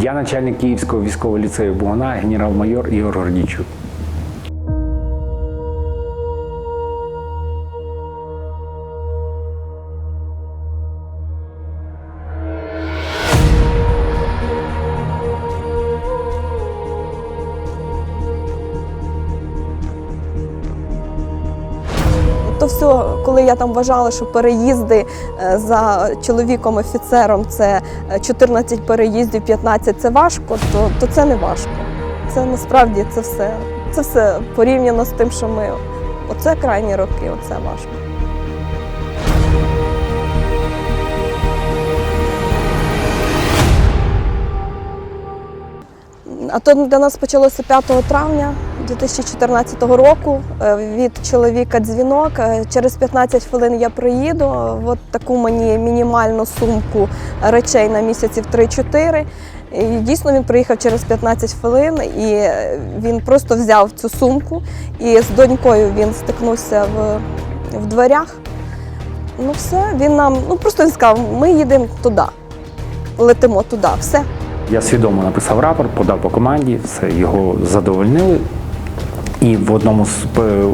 Я начальник Київського військового ліцею Бугана, генерал-майор Ігор Гордійчук. То коли я там вважала, що переїзди е, за чоловіком офіцером це е, 14 переїздів, 15 це важко, то, то це не важко. Це насправді це все. Це все порівняно з тим, що ми. Оце крайні роки, оце важко. А то для нас почалося 5 травня 2014 року. Е, Від чоловіка дзвінок. Е, Через 15 хвилин я приїду. От таку мені мінімальну сумку речей на місяців 3-4. І дійсно він приїхав через 15 хвилин, і е, він просто взяв цю сумку. І з донькою він стикнувся в, в дверях. Ну все, він нам, ну просто він сказав, ми їдемо туди, летимо туди, все. Я свідомо написав рапорт, подав по команді, все його задовольнили. І в одному з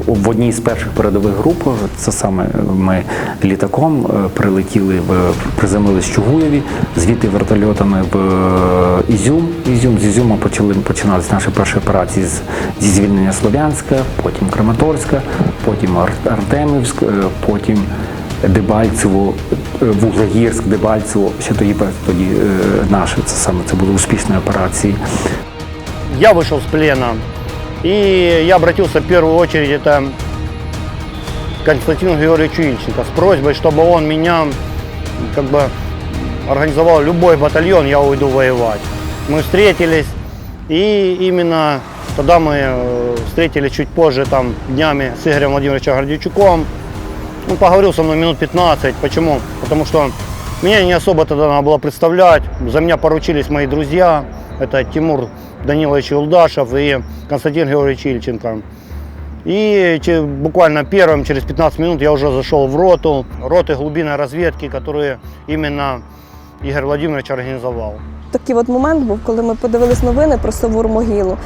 в одній з перших передових груп, це саме ми літаком е, прилетіли в приземлились в Чугуєві, звідти вертольотами в е, Ізюм. Ізюм з Ізюма почали починалися наші перші операції з, зі звільнення Слов'янська, потім Краматорська, потім Ар- Артемівськ, е, потім Дебальцево, е, Вуглегірськ, Дебальцево. Ще тоді тоді е, наше це саме це були успішні операції. Я вышел с плена, и я обратился в первую очередь это к Константину Георгиевичу Ильченко с просьбой, чтобы он меня как бы организовал любой батальон, я уйду воевать. Мы встретились, и именно тогда мы э, встретились чуть позже, там, днями с Игорем Владимировичем Гордейчуком. Он поговорил со мной минут 15. Почему? Потому что меня не особо тогда надо было представлять. За меня поручились мои друзья. Это Тимур Данилович Юлдашев и Константин Георгиевич Ильченко. И че- буквально первым, через 15 минут, я уже зашел в роту, роты глубинной разведки, которые именно Игорь Владимирович организовал. Такий от момент був, коли ми подивились новини про Савур могилу.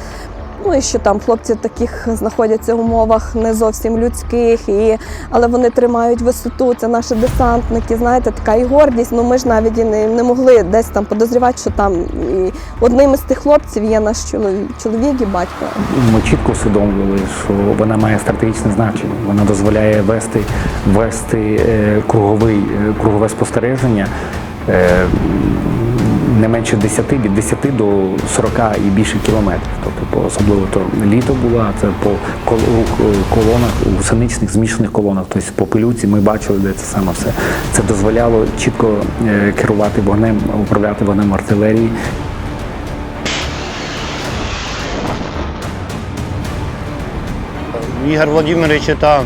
Ну що там хлопці таких знаходяться в умовах не зовсім людських, і, але вони тримають висоту. Це наші десантники, знаєте, така і гордість. Ну ми ж навіть і не, не могли десь там подозрівати, що там і одним із тих хлопців є наш чоловік, чоловік і батько. Ми чітко усвідомлювали, що вона має стратегічне значення. Вона дозволяє вести, вести е, круговий, е, кругове спостереження е, не менше 10, від 10 до 40 і більше кілометрів. Тобто, особливо то літо було, це по колонах, у синичних змішаних колонах, тобто по пилюці ми бачили, де це саме все. Це дозволяло чітко е, керувати вогнем, управляти вогнем артилерії. Игорь Владимирович это,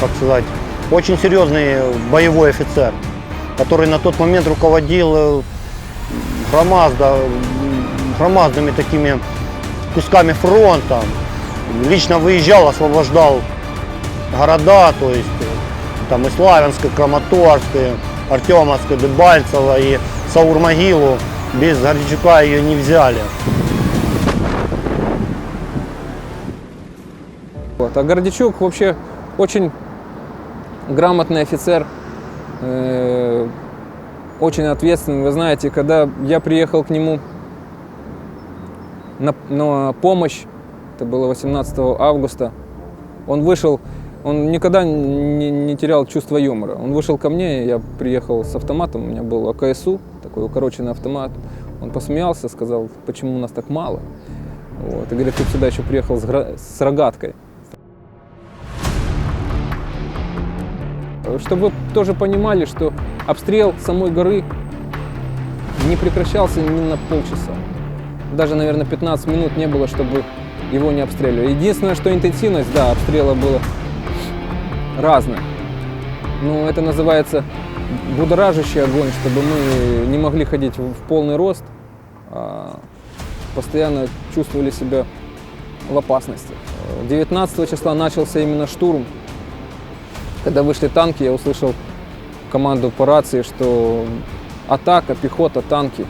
как сказать, очень серьезный боевой офицер, который на тот момент руководил э, громаздо, громадными такими кусками фронта. Лично выезжал, освобождал города, то есть э, там и Славянск, и Краматорск, и Артемовск, и Дебальцево, и Саур-Могилу. Без Гордичука ее не взяли. Вот. А Гордичук вообще очень грамотный офицер, э, очень ответственный. Вы знаете, когда я приехал к нему на, на помощь, это было 18 августа, он вышел, он никогда не, не терял чувство юмора. Он вышел ко мне, я приехал с автоматом, у меня был АКСУ, такой укороченный автомат. Он посмеялся, сказал, почему у нас так мало. Вот. И говорит, ты сюда еще приехал с, с рогаткой. Чтобы вы тоже понимали, что обстрел самой горы не прекращался ни на полчаса. Даже, наверное, 15 минут не было, чтобы его не обстреливали. Единственное, что интенсивность, да, обстрела была разная. Но это называется будоражащий огонь, чтобы мы не могли ходить в полный рост, а постоянно чувствовали себя в опасности. 19 числа начался именно штурм. Когда вышли танки, я услышал команду по рации, что атака, пехота, танки.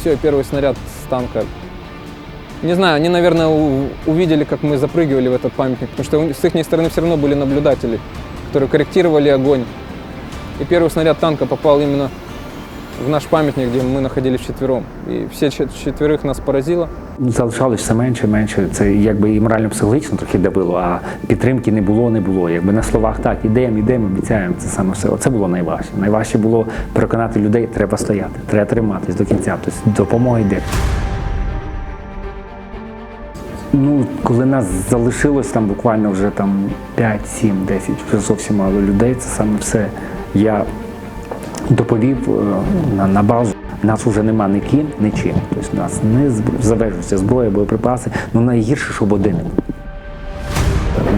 все, первый снаряд с танка. Не знаю, они, наверное, увидели, как мы запрыгивали в этот памятник, потому что с их стороны все равно были наблюдатели, которые корректировали огонь. И первый снаряд танка попал именно в наш памятник, где мы находились вчетвером. И все чет- четверых нас поразило. Залишалось все менше менше. Це якби і морально-психологічно трохи давило, а підтримки не було, не було. Якби на словах так, ідемо, ідемо, обіцяємо. Це саме все. Оце було найважче. Найважче було переконати людей, треба стояти, треба триматись до кінця. Тобто допомога йде. Ну, коли нас залишилось там буквально вже там 5, 7, 10, вже зовсім мало людей, це саме все. Я доповів е, на, базу. Нас вже нема ні ким, ні чим. Тобто нас не завершується зброя, боєприпаси. Ну найгірше, щоб один.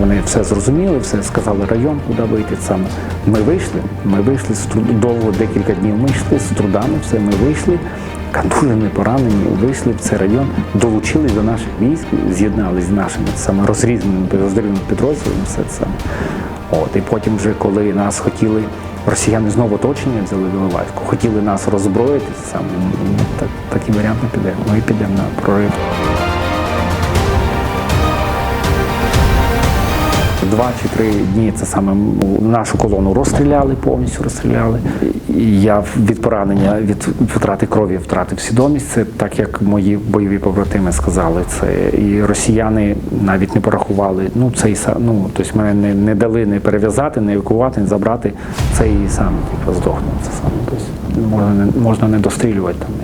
Вони все зрозуміли, все сказали район, куди вийти саме. Ми вийшли, ми вийшли з труд- довго декілька днів. Ми йшли з трудами, все, ми вийшли, контужені, поранені, вийшли в цей район, долучились до наших військ, з'єдналися з нашими саме підрозділеними підрозділами, все це. От, і потім, вже коли нас хотіли, росіяни знову оточення взяли до Іловайську, хотіли нас роззброїти, саме ну, так, такий варіант не піде. Ми підемо на прорив. Два чи три дні це саме нашу колону розстріляли, повністю розстріляли. І я від поранення, від втрати крові втратив свідомість. Це так як мої бойові побратими сказали. Це і росіяни навіть не порахували. Ну це і сам. Ну тобто мене не, не дали не перев'язати, не евакувати, не забрати. Це і сам типу, здохнув. Це саме. Тобто можна не можна не дострілювати там.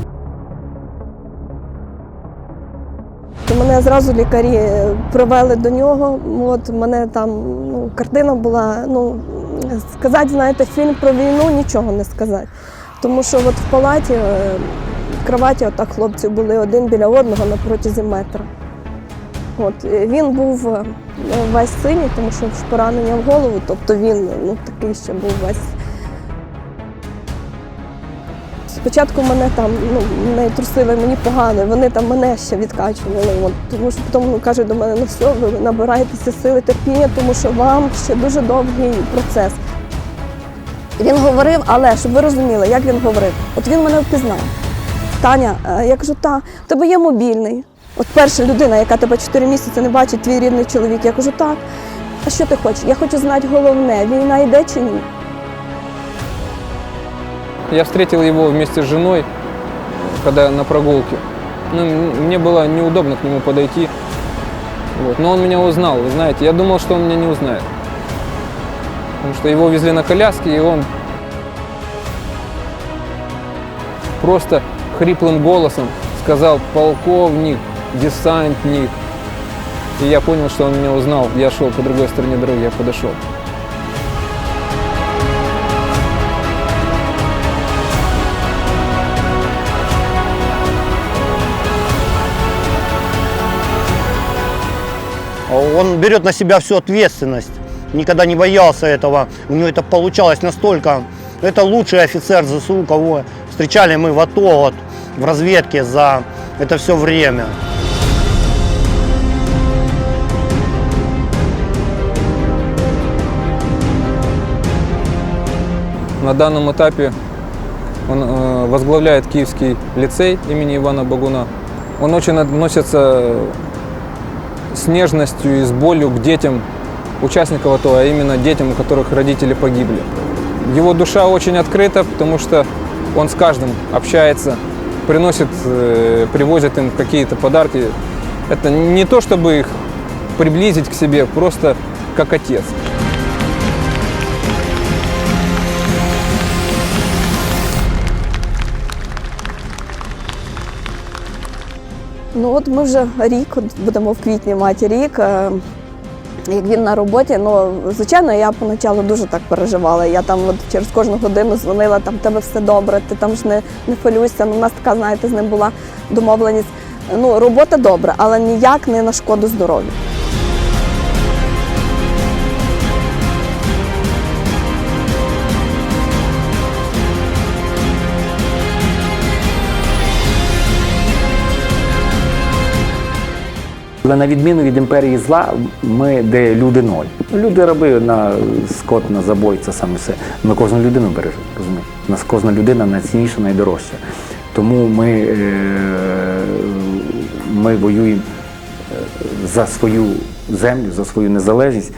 То мене зразу лікарі е, привели до нього. От мене там ну, картина була. Ну сказати, знаєте, фільм про війну нічого не сказати. Тому що от в палаті е, в кроваті отак хлопці були один біля одного на протязі метра. От е, він був е, весь синій, тому що поранення в голову, тобто він ну такий ще був весь. Спочатку мене там ну, не трусили, мені погано, вони там мене ще відкачували. От, тому що потім ну, кажуть до мене, ну все, ви набираєтеся сили терпіння, тому що вам ще дуже довгий процес. Він говорив, але щоб ви розуміли, як він говорив, от він мене впізнав. Таня, е, я кажу, та, в тебе є мобільний. От перша людина, яка тебе 4 місяці не бачить, твій рідний чоловік. Я кажу, так. А що ти хочеш? Я хочу знати головне, війна йде чи ні? Я встретил его вместе с женой, когда на прогулке. Ну, мне было неудобно к нему подойти. Вот. Но он меня узнал, вы знаете. Я думал, что он меня не узнает. Потому что его везли на коляске, и он просто хриплым голосом сказал полковник, десантник. И я понял, что он меня узнал. Я шел по другой стороне дороги, я подошел. Он берет на себя всю ответственность. Никогда не боялся этого. У него это получалось настолько. Это лучший офицер ЗСУ, кого встречали мы в АТО, вот, в разведке за это все время. На данном этапе он э, возглавляет Киевский лицей имени Ивана Багуна. Он очень относится с нежностью и с болью к детям участников АТО, а именно детям, у которых родители погибли. Его душа очень открыта, потому что он с каждым общается, приносит, э, привозит им какие-то подарки. Это не то, чтобы их приблизить к себе, просто как отец. Ну от ми вже рік, от будемо в квітні мати рік. е, Як він на роботі, ну звичайно, я поначалу дуже так переживала. Я там от через кожну годину дзвонила, там тебе все добре, ти там ж не, не хвилюйся. Ну, у нас така, знаєте, з ним була домовленість. Ну, робота добра, але ніяк не на шкоду здоров'ю. Але на відміну від імперії зла, ми де люди ноль. Люди раби на скот, на забой, це саме все. Ми кожну людину бережемо, розумієте? У нас кожна людина найцінніша, найдорожча. Тому ми, е, ми воюємо е, за свою землю, за свою незалежність.